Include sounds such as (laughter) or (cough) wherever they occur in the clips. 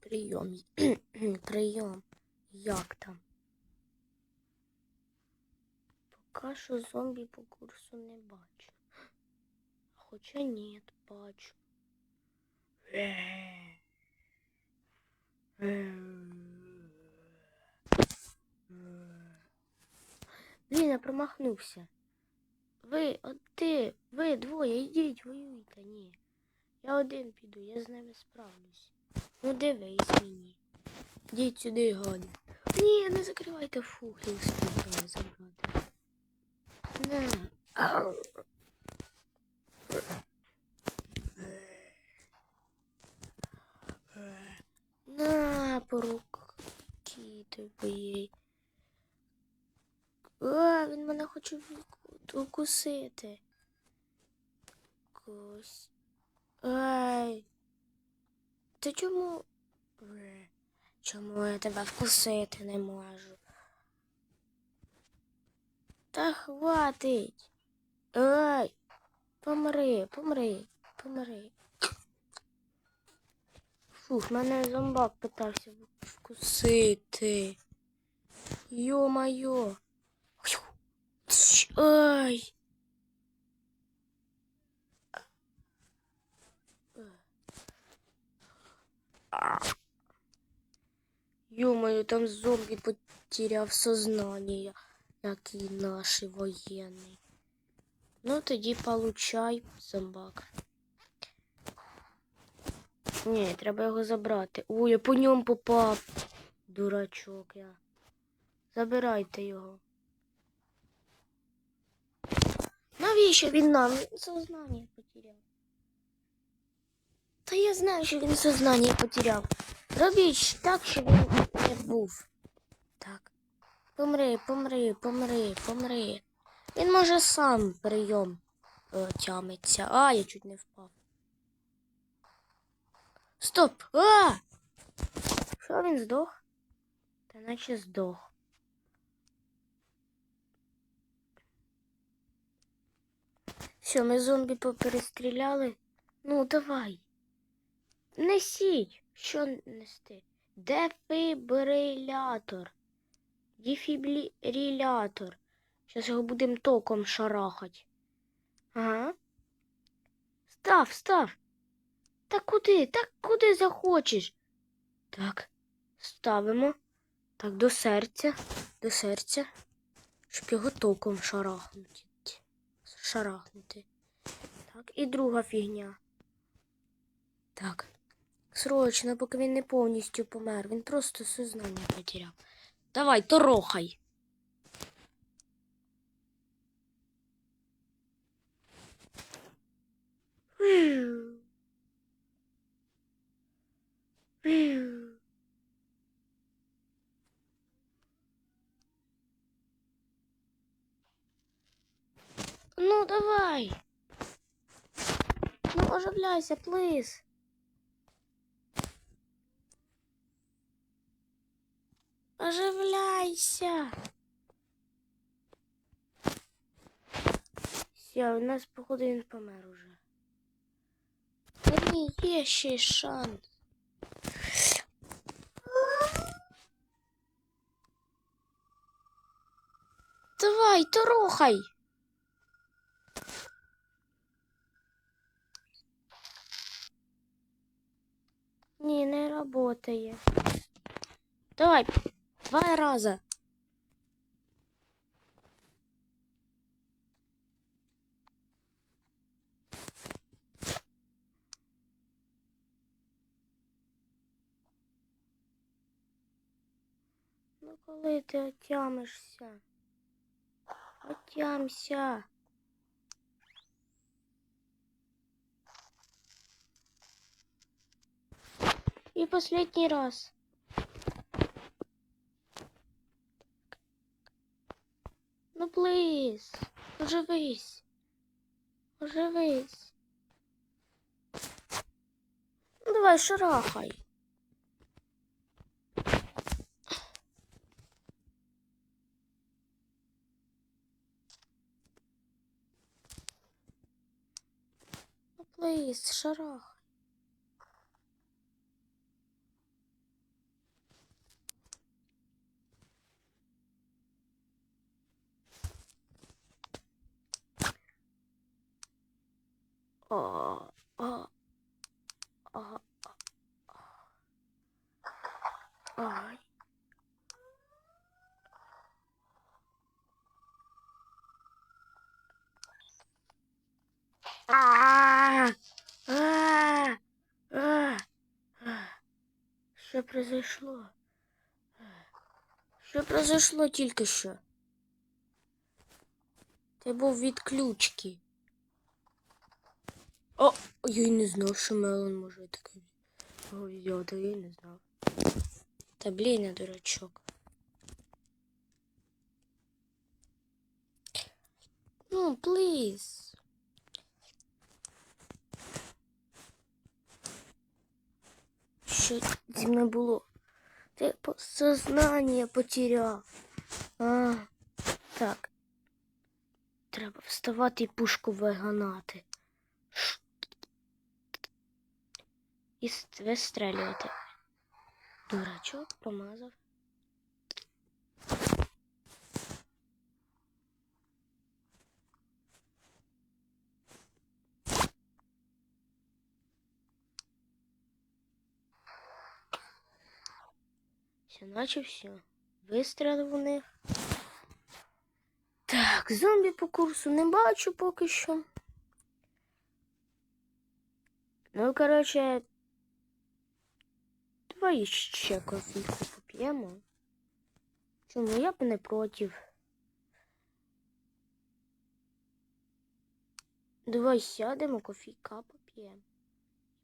Прийом. (clears throat) Прийом. Як там? Поки що зомбі по курсу не бачу. Хоча ні, бачу. Блін, я промахнувся. Ви, от ти, ви двоє, йдіть, воюйте, ні. Я один піду, я з ними справлюсь. Ну дивись мені. Йдіть сюди, Ганя. Ні, не закривайте фух, я успію забрати. Ау. На, по руки тобі. А, він мене хоче укусити. Кось. Ай. Ти чому? Чому я тебе вкусити не можу? Та хватить. Ай. Помри, помри, помри. Фух, мене зомбак питався вкусити. Йо-майо. Тш, Ай. Ё-моё, там зомби потеряв сознание, як і наші воєнний. Ну, тоді получай, зомбак. Ні, треба його забрати. Ой, я по ньому попав. Дурачок я. Забирайте його. Навіщо він нам? Сознання потеряв. Та я знаю, що він сознання потеряв. Робіть так, щоб він не був. Так. Помри, помри, помри, помри. Він може сам прийом е, тямиться. А, я чуть не впав. Стоп! А! Що він здох? Та наче здох. Все, ми зомбі поперестріляли. Ну, давай. Несіть. Що нести? Дефібрилятор. Дефібрилятор. Зараз його будемо током шарахать. Ага. Став, став. Та куди? Так куди захочеш? Так, ставимо. Так, до серця, до серця. Щоб його током шарахнути. Шарахнути. Так, і друга фігня. Так. Срочно, поки він не повністю помер. Він просто сознання потеряв. Давай, торохай. Ну, давай. Ну, оживляйся, плиз. Оживляйся. Все, у нас, походу, він помер уже. Та ні, є ще шанс. Давай, торохай. Ні, не работає. Давай, два раза. Ну, коли ти отямишся? Отямся. И последний раз. Ну, плиз, оживись. Оживись. Ну, давай, шарахай. Ну, плиз, шарахай. А, а, а, ай. А, а, а, а. Произошло? Що произошло тільки що? Це був від ключки. О, я й не знав, що Мелон може таке взяти, я й не знав. Та блін, дурачок. Ну, пліз. Що зі мною було? Ти сознання потеряв. А, так. Треба вставати і пушку виганати. І вистрелювати. Дурачок промазав. Наче все. Вистрілив у них. Так, зомбі по курсу не бачу поки що. Ну, коротше, давай ще кофійку поп'ємо. Чому я б не проти. Давай сядемо, кофійка поп'ємо.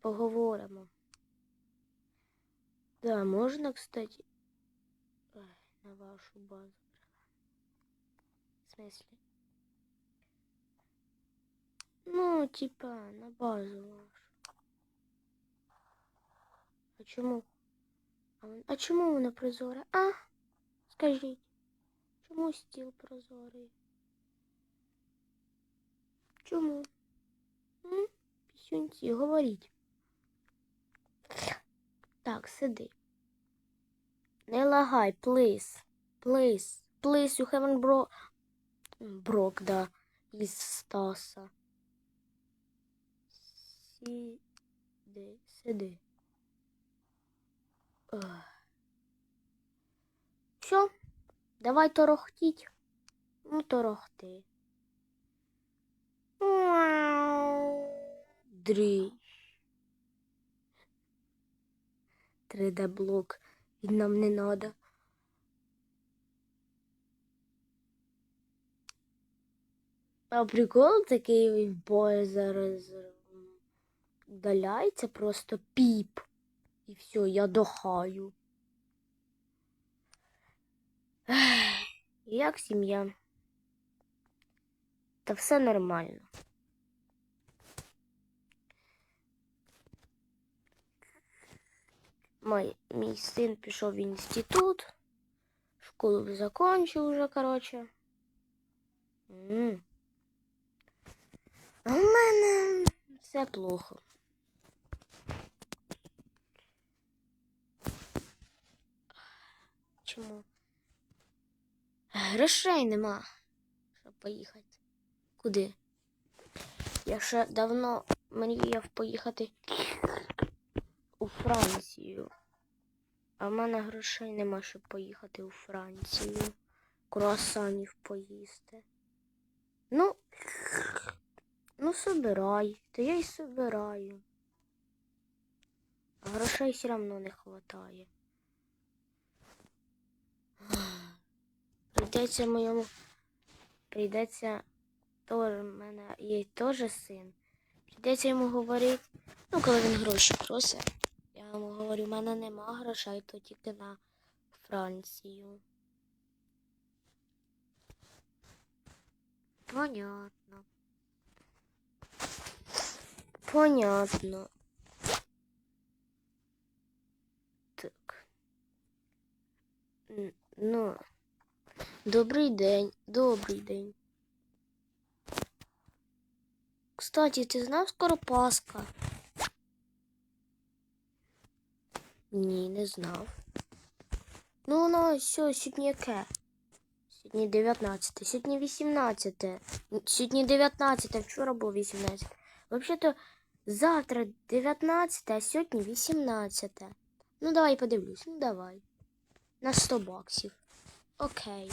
Поговоримо. Да, можна, кстати, на вашу базу. В смысле? Ну, типа, на базу вашу. А чому? А, а чому вона прозора? А? Скажіть. Чому стіл прозорий? Чому? М? Говоріть. Так, сиди. Не лагай, please. Please. Please, you haven't bro... Брок, да. Із Стаса. Сиди, сиди. Все, давай торохтіть. Ну, торохти. Дрій. 3D блок. Він нам не надо. А прикол такий в бою зараз удаляється просто піп. І все, я дохаю. Як сім'я? Та все нормально. Мой, мій син пішов в інститут. Школу закончив уже, короче. М. А в мене все плохо. Чому? Грошей нема, щоб поїхати. Куди? Я ще давно мріяв поїхати Францію. А в мене грошей нема, щоб поїхати у Францію. Круасанів поїсти. Ну, ну собирай. То я й собираю. А грошей все одно не вистачає. Прийдеться моєму. Прийдеться в мене є теж син. Прийдеться йому говорити. Ну, коли він гроші просить. Йому говорю, в мене нема грошей, то тільки на Францію. Понятно. Понятно. Так. Ну. Добрий день, добрий день. Кстати, ти знав скоро Пасха? Ні, не знав. Ну, ну, все, сьогодні яке? Сьогодні 19, сьогодні 18. Н- Сьогодні 19, вчора було 18. Взагалі-то завтра 19, а сьогодні 18. Ну, давай подивлюсь, ну давай. На 100 баксів. Окей.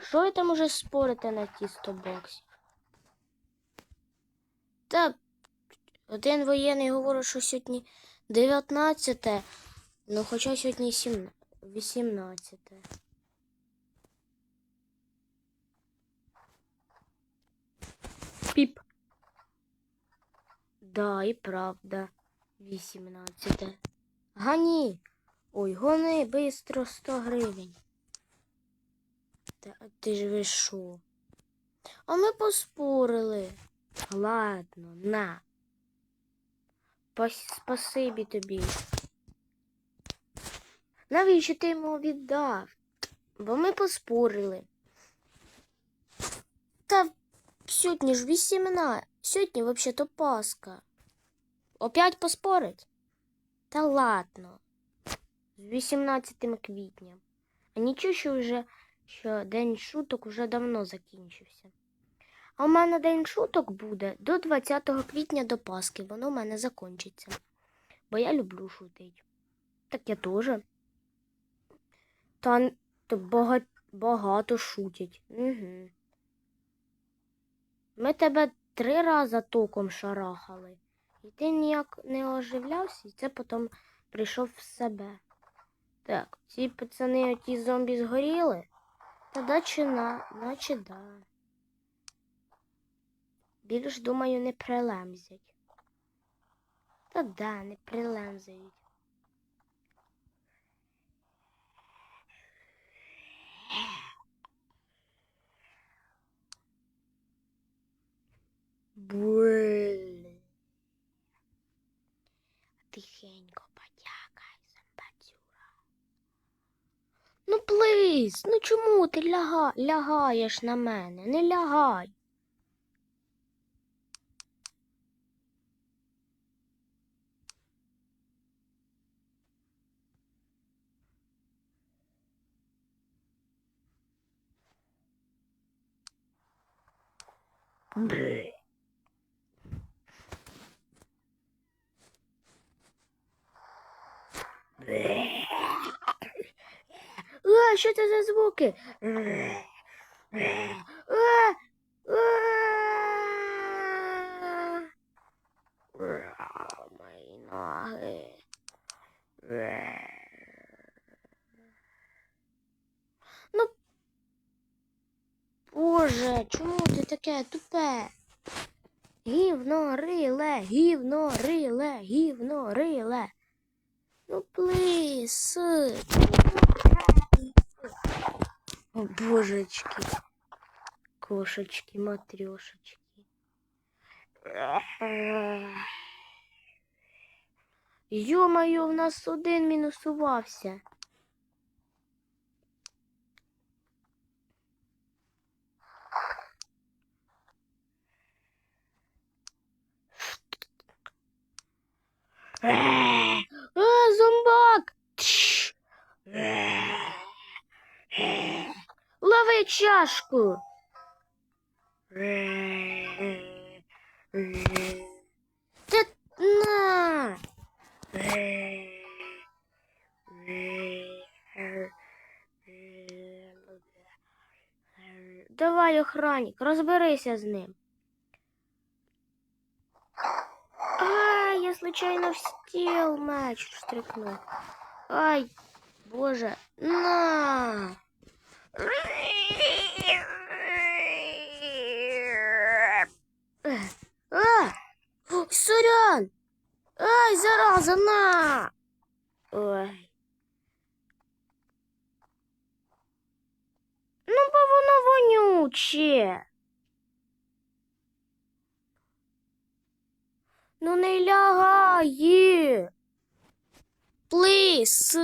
Що ви там уже спорите на ті 100 баксів? Та один воєнний говорить, що сьогодні 19, ну хоча сьогодні 18. Піп. Да, і правда. 18. Гані. Ой, гони, бистро 100 гривень. Та ти ж ви шо? А ми поспорили. Ладно, на. Пас- Спасибі тобі. Навіщо ти йому віддав? Бо ми поспорили. Та сьогодні ж 18. Сьогодні взагалі-то Пасха. Опять поспорить? Та ладно. З 18 квітня. А нічого, що вже що день шуток уже давно закінчився. А у мене день шуток буде до 20 квітня до Пасхи. Воно в мене закінчиться. Бо я люблю шутити. Так я теж. Та то багато, багато шутять. Угу. Ми тебе три рази током шарахали. І ти ніяк не оживлявся, і це потім прийшов в себе. Так, ці пацани оті зомбі згоріли. Та наче да. Більш, думаю, не прилемзять. Та да, не прилемзають. Блин. Тихенько потякай, зомбацюра. Ну, плиз, ну чому ти ляга... лягаєш на мене? Не лягай. Бре. Бре. А, що це за звуки? Бре. Бре. А, а. Бре, Мої ноги. Бре. Ну, Боже, чому ти таке тупе? Гівно риле, гівно риле, гівно риле. Ну, плис. О, божечки. Кошечки, матрешечки. Ё-моё, в нас один мінусувався. А, зомбак! Лови чашку. Та на. Давай, охранник, розберися з ним. Ай, я случайно в стіл меч встрикнув. Ай, боже, на. А, сорян. Ай, зараза, на. Ой. Ну, бо воно вонюче. Ну не лягає. Плис.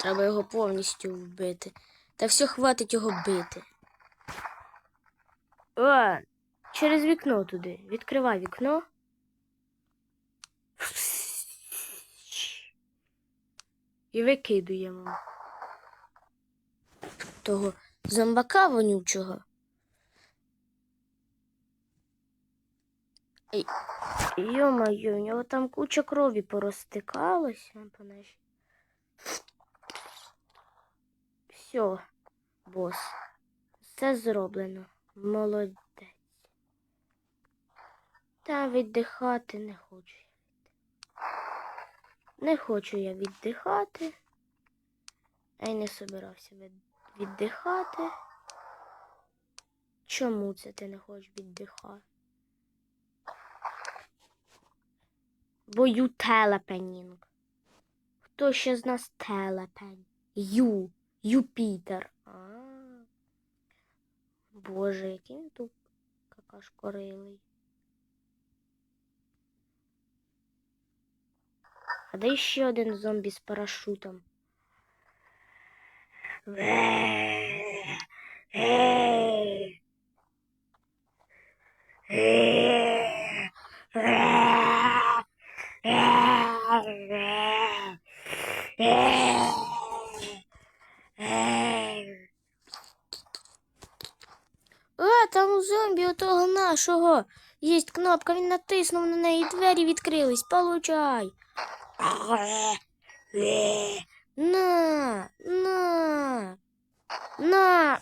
Треба його повністю вбити. Та все хватить його бити. О, через вікно туди. Відкривай вікно. І викидуємо. Того зомбака вонючого. Йо-моє, у нього там куча крові порозтикалася по нашій. Все, бос. Все зроблено. Молодець. Та віддихати не хочу. Не хочу я віддихати. А й не собирався віддихати. Чому це ти не хочеш віддихати? Бо ю телепенінг. Хто ще з нас телепень? Ю. Юпітер. А. Боже, який він тут какашкорилий. А де ще один зомбі з парашутом? А, там у зомбі у того нашого. Є кнопка, він натиснув на неї, двері відкрились. Получай. На, на, на.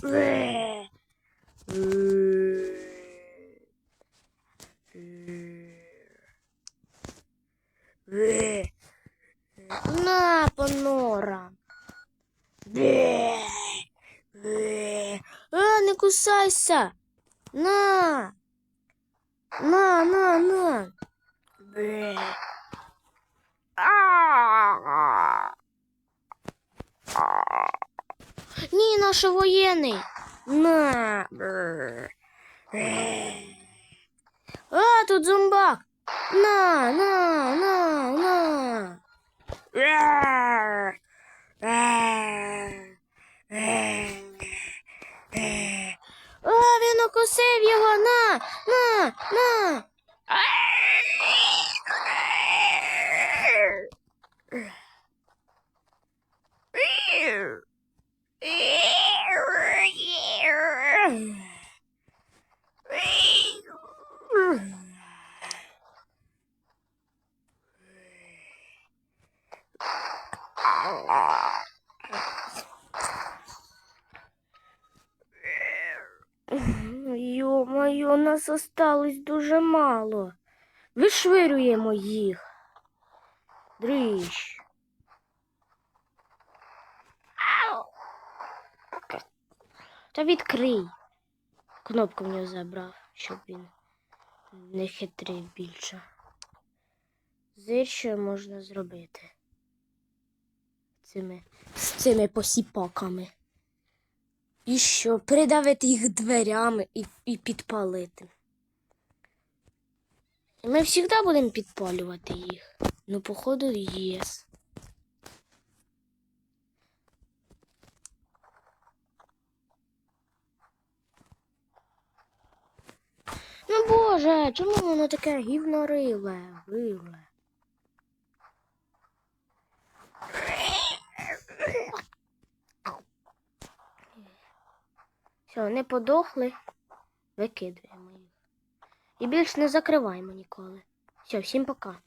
На, понора. А, не кусайся. На. На, на, на. Ні, наш воєнний. На. А, тут зомбак. На, на, на, на. А, він укусив його. На, на, на. Йо-моє, нас осталось дуже мало. Вишвирюємо їх. Дрищ. Та відкрий. Кнопку в нього забрав, щоб він не хитрив більше. Зир, що можна зробити цими, з цими посіпаками. І що, придавити їх дверями і, і підпалити. Ми завжди будемо підпалювати їх. Ну, походу, єс. Ну боже, чому воно таке гівнориле, виле? Все, не подохли, викидуємо їх. І більш не закриваємо ніколи. Все, всім пока.